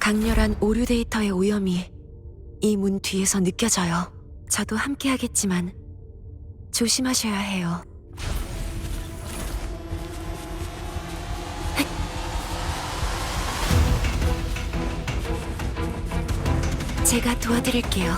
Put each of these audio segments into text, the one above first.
강렬한 오류 데이터의 오염이 이 문 뒤에서 느껴져요. 저도 함께 하겠지만 조심하셔야 해요. 제가 도와드릴게요.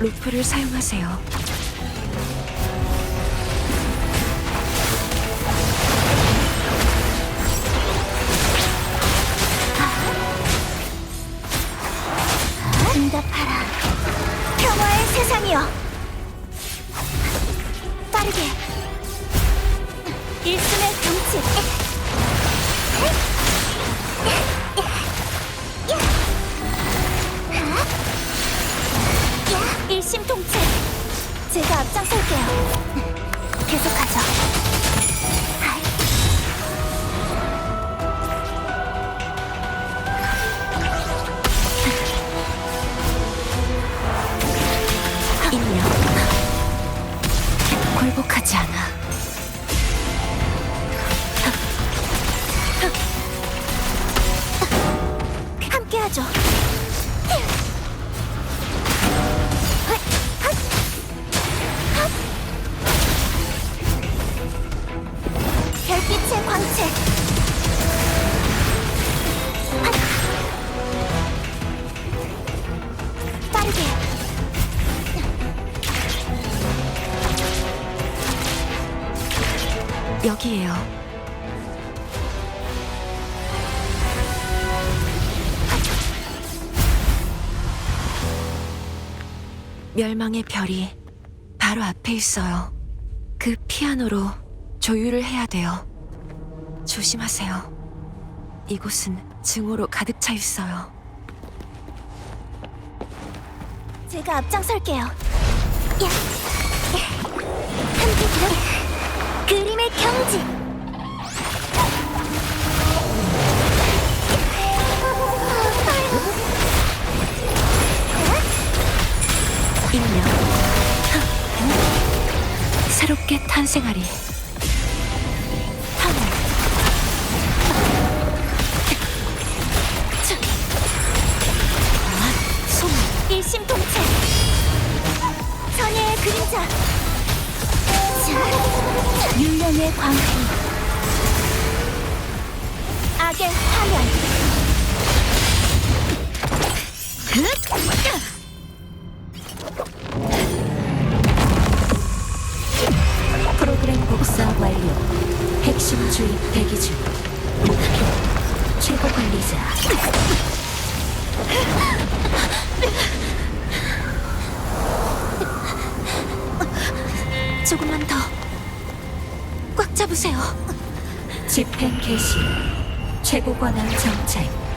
로프를 사용하세요. 인력. 굴복하지 않아. 멸망의 별이 바로 앞에 있어요. 그 피아노로 조율을 해야 돼요. 조심하세요. 이곳은 증오로 가득 차 있어요. 제가 앞장설게요. 야. 함께 들어. 그림의 경지. 인력. 새롭게 탄생하리. 일심동체. 그림자. 자, 율령의 광기. 악의 파멸. 프 완료. 핵심 주입 대기 중. 목표 최고 관리자. 조금만 더. 꽉 잡으세요. 집행 개시. 최고 권한 정책.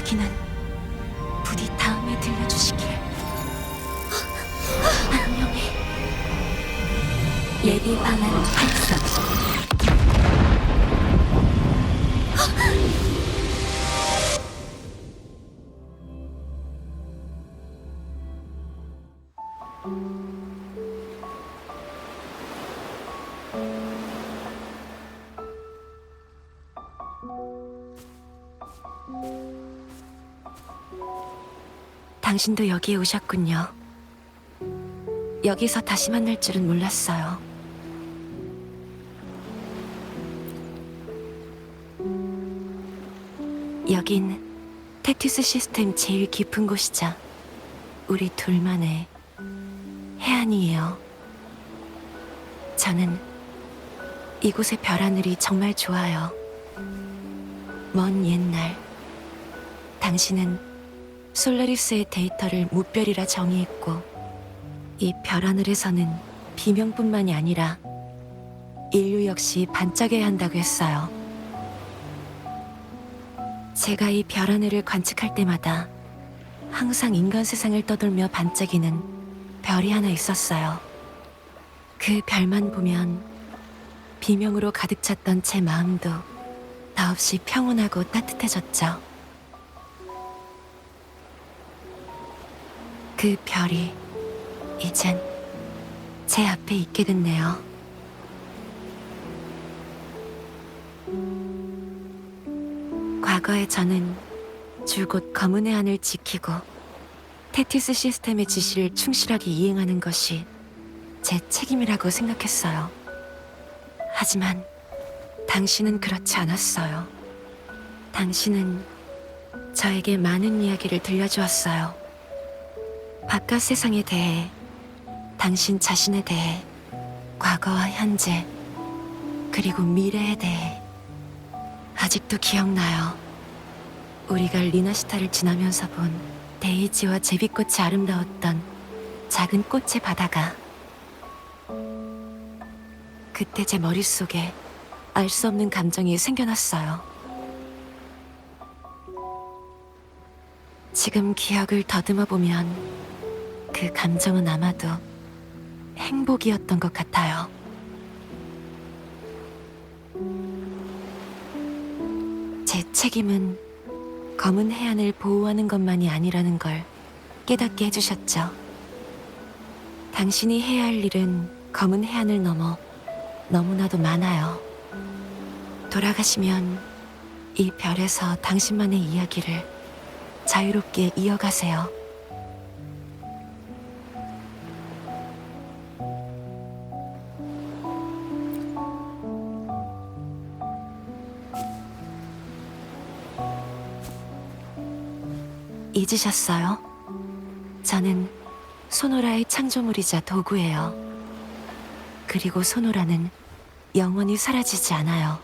이야기는 당신도 여기에 오셨군요. 여기서 다시 만날 줄은 몰랐어요. 여긴 테티스 시스템 제일 깊은 곳이자 우리 둘만의 해안이에요. 저는 이곳의 별 하늘이 정말 좋아요. 먼 옛날 당신은 솔라리스의 데이터를 무별이라 정의했고 이 별 하늘에서는 비명뿐만이 아니라 인류 역시 반짝여야 한다고 했어요. 제가 이 별 하늘을 관측할 때마다 항상 인간 세상을 떠돌며 반짝이는 별이 하나 있었어요. 그 별만 보면 비명으로 가득 찼던 제 마음도 더없이 평온하고 따뜻해졌죠. 그 별이 이젠 제 앞에 있게 됐네요. 과거에 저는 줄곧 검은 해안을 지키고 테티스 시스템의 지시를 충실하게 이행하는 것이 제 책임이라고 생각했어요. 하지만 당신은 그렇지 않았어요. 당신은 저에게 많은 이야기를 들려주었어요. 바깥 세상에 대해, 당신 자신에 대해, 과거와 현재, 그리고 미래에 대해. 아직도 기억나요. 우리가 리나시타를 지나면서 본 데이지와 제비꽃이 아름다웠던 작은 꽃의 바다가 그때 제 머릿속에 알 수 없는 감정이 생겨났어요. 지금 기억을 더듬어 보면 그 감정은 아마도 행복이었던 것 같아요. 제 책임은 검은 해안을 보호하는 것만이 아니라는 걸 깨닫게 해주셨죠. 당신이 해야 할 일은 검은 해안을 넘어 너무나도 많아요. 돌아가시면 이 별에서 당신만의 이야기를 자유롭게 이어가세요. 잊으셨어요? 저는 소노라의 창조물이자 도구예요. 그리고 소노라는 영원히 사라지지 않아요.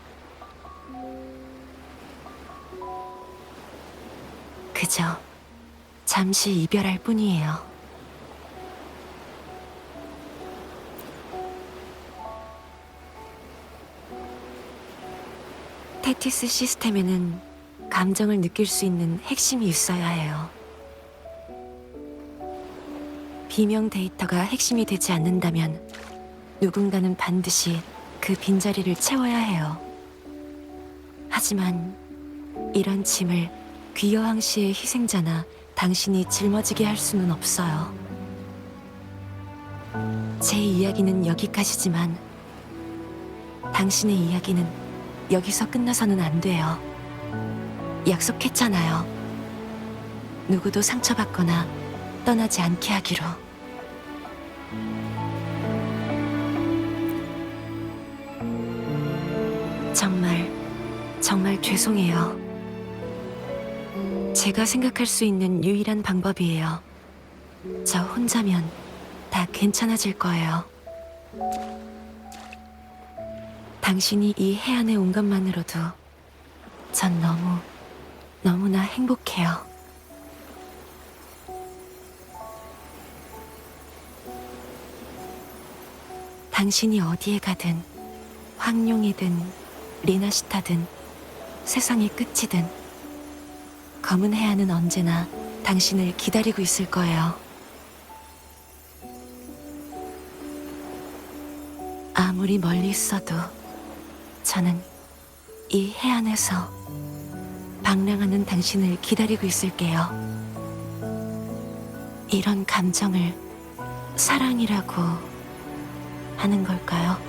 그저 잠시 이별할 뿐이에요. 테티스 시스템에는 감정을 느낄 수 있는 핵심이 있어야 해요. 비명 데이터가 핵심이 되지 않는다면 누군가는 반드시 그 빈자리를 채워야 해요. 하지만 이런 짐을 귀여왕 씨의 희생자나 당신이 짊어지게 할 수는 없어요. 제 이야기는 여기까지지만 당신의 이야기는 여기서 끝나서는 안 돼요. 약속했잖아요. 누구도 상처받거나 떠나지 않게 하기로. 정말 죄송해요. 제가 생각할 수 있는 유일한 방법이에요. 저 혼자면 다 괜찮아질 거예요. 당신이 이 해안에 온 것만으로도 전 너무, 너무나 행복해요. 당신이 어디에 가든, 황룡이든, 리나시타든, 세상의 끝이든, 검은 해안은 언제나 당신을 기다리고 있을 거예요. 아무리 멀리 있어도 저는 이 해안에서 방랑하는 당신을 기다리고 있을게요. 이런 감정을 사랑이라고 하는 걸까요?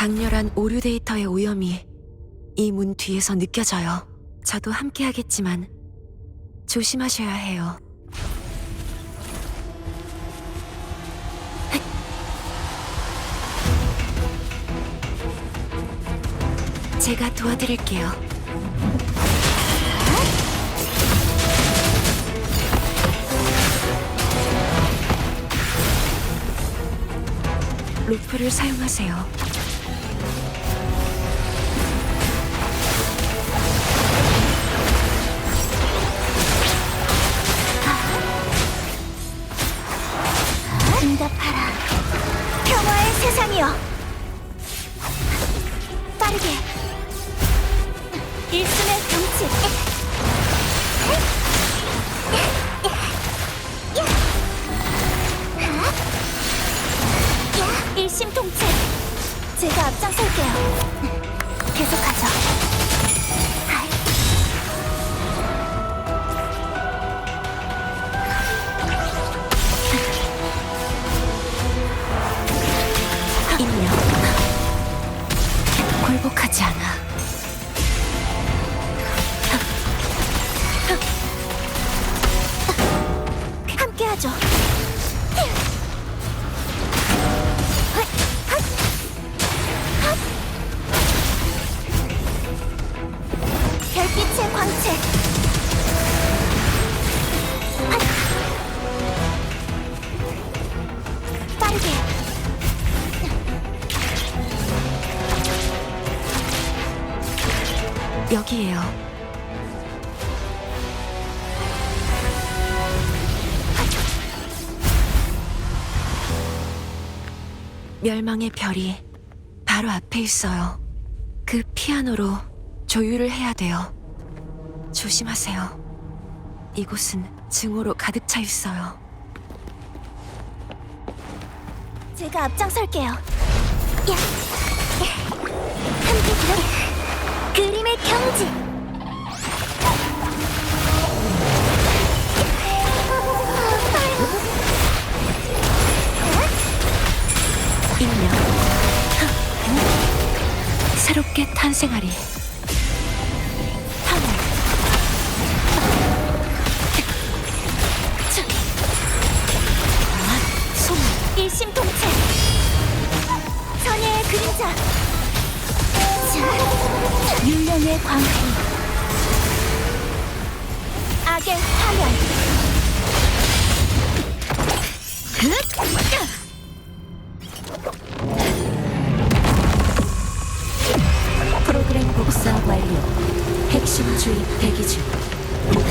강렬한 오류 데이터의 오염이 이 문 뒤에서 느껴져요. 저도 함께 하겠지만 조심하셔야 해요. 제가 도와드릴게요. 로프를 사용하세요. 평화의 세상 굴복하지 않아. 함께하죠. 멸망의 별이 바로 앞에 있어요. 그 피아노로 조율을 해야 돼요. 조심하세요. 이곳은 증오로 가득 차 있어요. 제가 앞장설게요. 야, 함께 들어. 그림의 경지. 새롭게 탄생하리. 일심동체. 그림자. 자, 율령의 광기. 악의 파멸. 핵심 주입 대기 중. 목표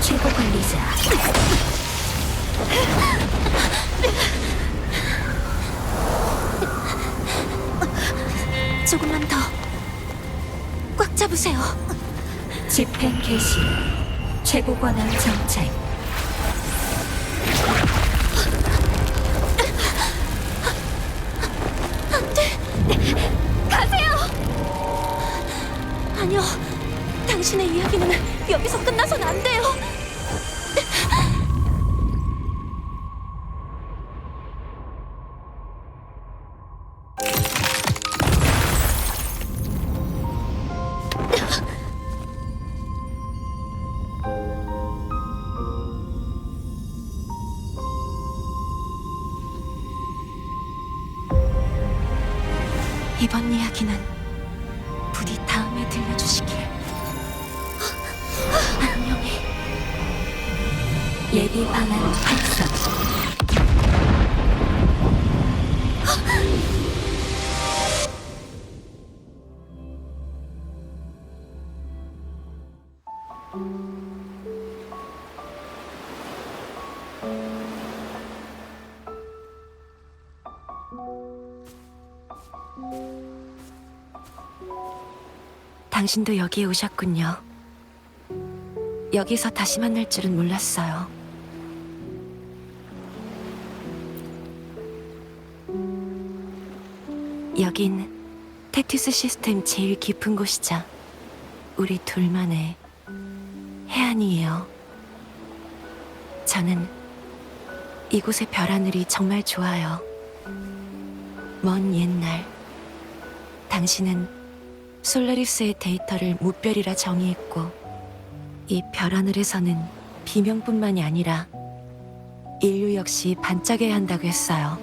최고 관리자. 조금만 더. 꽉 잡으세요. 집행 개시. 최고 권한 정책. 이번 이야기는 부디 다음에 들려주시길. 안녕히. 예비 방안 활성. 당신도 여기에 오셨군요. 여기서 다시 만날 줄은 몰랐어요. 여긴 테티스 시스템 제일 깊은 곳이자 우리 둘만의 해안이에요. 저는 이곳의 별 하늘이 정말 좋아요. 먼 옛날 당신은 솔라리스의 데이터를 무별이라 정의했고 이 별 하늘에서는 비명뿐만이 아니라 인류 역시 반짝여야 한다고 했어요.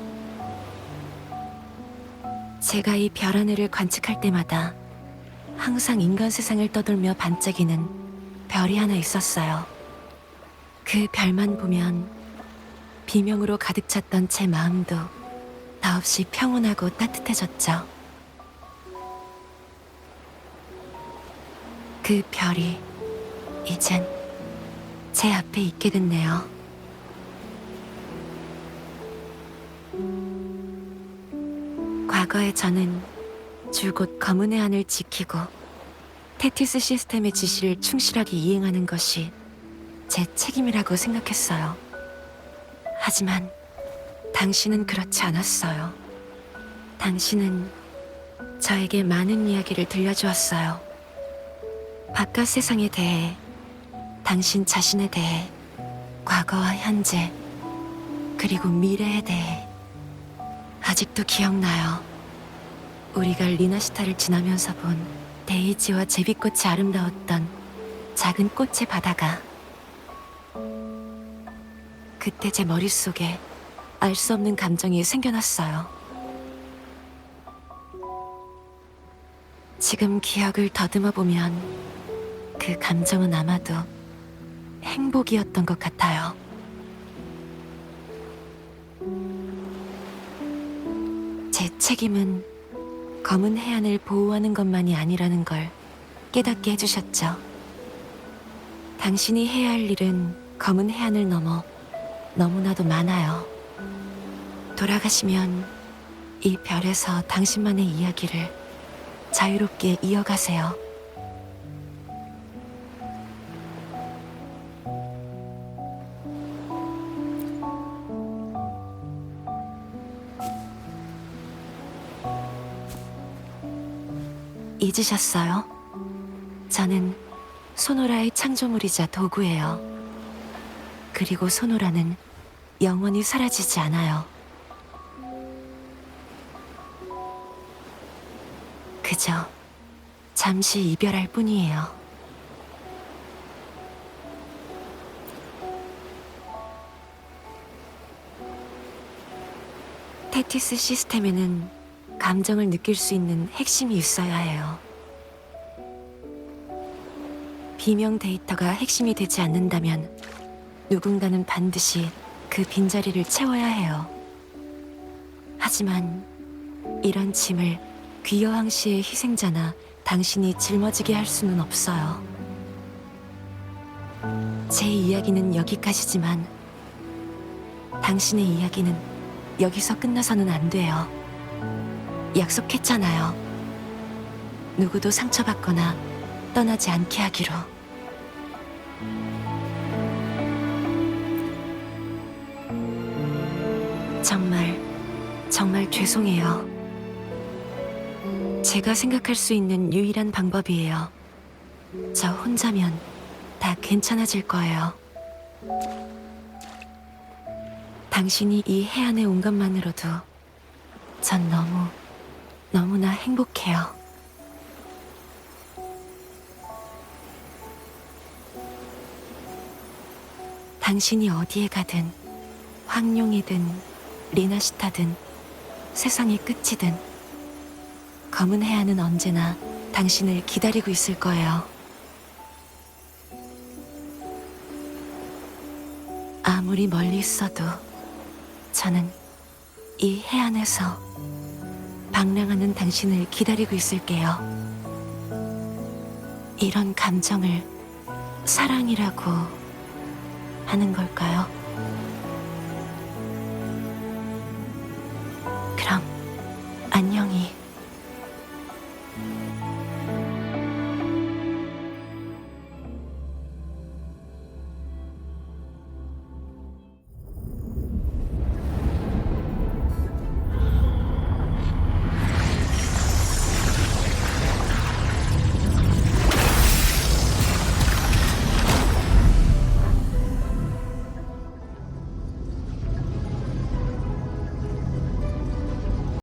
제가 이 별 하늘을 관측할 때마다 항상 인간 세상을 떠돌며 반짝이는 별이 하나 있었어요. 그 별만 보면 비명으로 가득 찼던 제 마음도 더없이 평온하고 따뜻해졌죠. 그 별이 이젠 제 앞에 있게 됐네요. 과거에 저는 줄곧 검은 해안을 지키고 테티스 시스템의 지시를 충실하게 이행하는 것이 제 책임이라고 생각했어요. 하지만 당신은 그렇지 않았어요. 당신은 저에게 많은 이야기를 들려주었어요. 바깥 세상에 대해, 당신 자신에 대해, 과거와 현재, 그리고 미래에 대해 아직도 기억나요. 우리가 리나시타를 지나면서 본 데이지와 제비꽃이 아름다웠던 작은 꽃의 바다가 그때 제 머릿속에 알 수 없는 감정이 생겨났어요. 지금 기억을 더듬어 보면 그 감정은 아마도 행복이었던 것 같아요. 제 책임은 검은 해안을 보호하는 것만이 아니라는 걸 깨닫게 해주셨죠. 당신이 해야 할 일은 검은 해안을 넘어 너무나도 많아요. 돌아가시면 이 별에서 당신만의 이야기를 자유롭게 이어가세요. 잊으셨어요? 저는 소노라의 창조물이자 도구예요. 그리고 소노라는 영원히 사라지지 않아요. 그저 잠시 이별할 뿐이에요. 테티스 시스템에는 감정을 느낄 수 있는 핵심이 있어야 해요. 비명 데이터가 핵심이 되지 않는다면 누군가는 반드시 그 빈자리를 채워야 해요. 하지만 이런 짐을 귀여왕 씨의 희생자나 당신이 짊어지게 할 수는 없어요. 제 이야기는 여기까지지만 당신의 이야기는 여기서 끝나서는 안 돼요. 약속했잖아요. 누구도 상처받거나 떠나지 않게 하기로. 정말, 정말 죄송해요. 제가 생각할 수 있는 유일한 방법이에요. 저 혼자면 다 괜찮아질 거예요. 당신이 이 해안에 온 것만으로도 전 너무, 너무나 행복해요. 당신이 어디에 가든, 황룡이든, 리나시타든, 세상의 끝이든, 검은 해안은 언제나 당신을 기다리고 있을 거예요. 아무리 멀리 있어도 저는 이 해안에서 방랑하는 당신을 기다리고 있을게요. 이런 감정을 사랑이라고 하는 걸까요?